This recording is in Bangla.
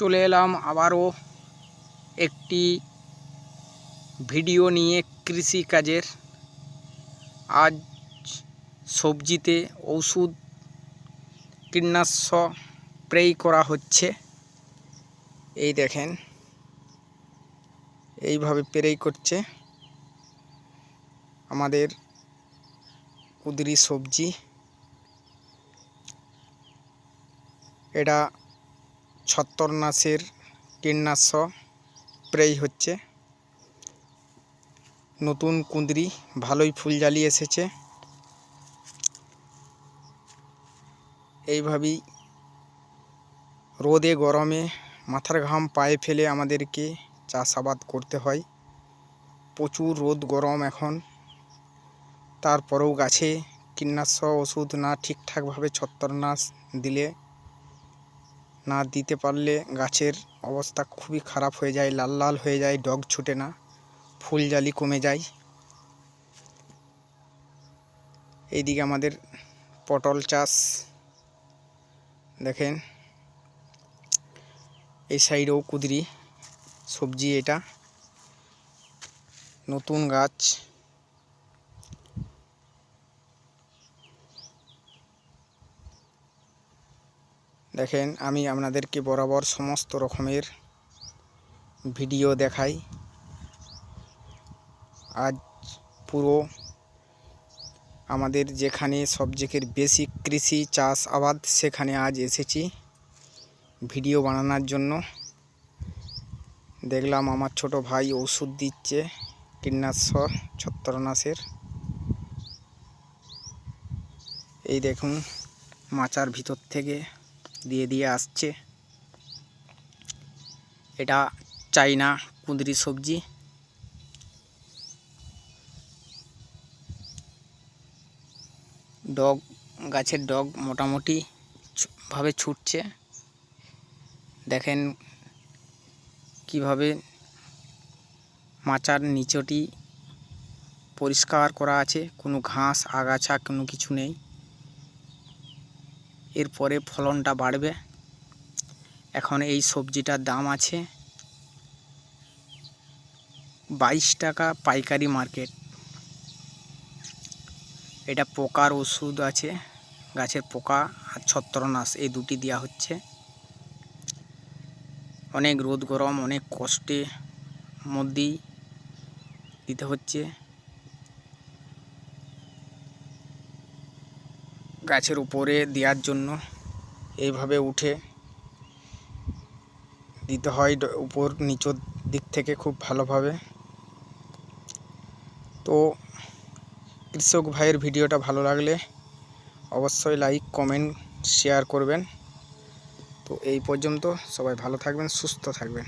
চলে এলাম আবারও একটি ভিডিও নিয়ে কৃষি কাজের। আজ সবজিতে ওষুধ কীটনাশক স্প্রে করা হচ্ছে। এই দেখেন, এইভাবে স্প্রে করছে আমাদের কুদরি সবজি। এটা ছত্তরনাশের কীটনাশক স্প্রে হচ্ছে। নতুন কুঁদরি, ভালোই ফুল জালি এসেছে। এইভাবেই রোদে, গরমে মাথার ঘাম পায়ে ফেলে আমাদেরকে চাষাবাদ করতে হয়। প্রচুর রোদ, গরম এখন। তারপরেও গাছে কীটনাশক ওষুধ না ঠিকঠাকভাবে ছত্রনাশ দিলে না দিতে পারলে গাছের অবস্থা খুবই খারাপ হয়ে যায়, লাল লাল হয়ে যায়, ডগ ছুটে না, ফুল জালি কমে যায়। এইদিকে আমাদের পটল চাষ, দেখেন। এই সাইডেও কুদরি, সবজি এটা। নতুন গাছ। দেখেন, আমি আপনাদেরকে বরাবর সমস্ত রকমের ভিডিও দেখাই। আজ পুরো আমাদের যেখানে সবথেকে বেশি কৃষি চাষ আবাদ সেখানে আজ এসেছি ভিডিও বানানোর জন্য। দেখলাম আমার ছোট ভাই ওষুধ দিচ্ছে, কীটনাশক ছত্রনাশের এই দেখুন, মাচার ভিতর থেকে দিয়ে দিয়ে আসছে। এটা চাইনা কুঁদরি সবজি। ডগ, গাছের ডগ মোটামুটি ভাবে ছুটছে। দেখেন কীভাবে মাচার নিচটি পরিষ্কার করা আছে। কোনো ঘাস, আগাছা, কোনো কিছু নেই। এরপরে ফলনটা বাড়বে। এখন এই সবজিটার দাম আছে বাইশ টাকা পাইকারি মার্কেট। এটা পোকার ওষুধ আছে, গাছের পোকা আর ছত্রনাশ, এই দুটি দেওয়া হচ্ছে। অনেক রোদ গরম, অনেক কষ্টে মধ্যেই দিতে হচ্ছে। গাছের উপরে দেওয়ার জন্য এইভাবে উঠে দিতে হয় উপর নিচের দিক থেকে খুব ভালোভাবে। তো কৃষক ভাইয়ের ভিডিওটা ভালো লাগলে অবশ্যই লাইক কমেন্ট শেয়ার করবেন। তো এই পর্যন্ত সবাই ভালো থাকবেন, সুস্থ থাকবেন।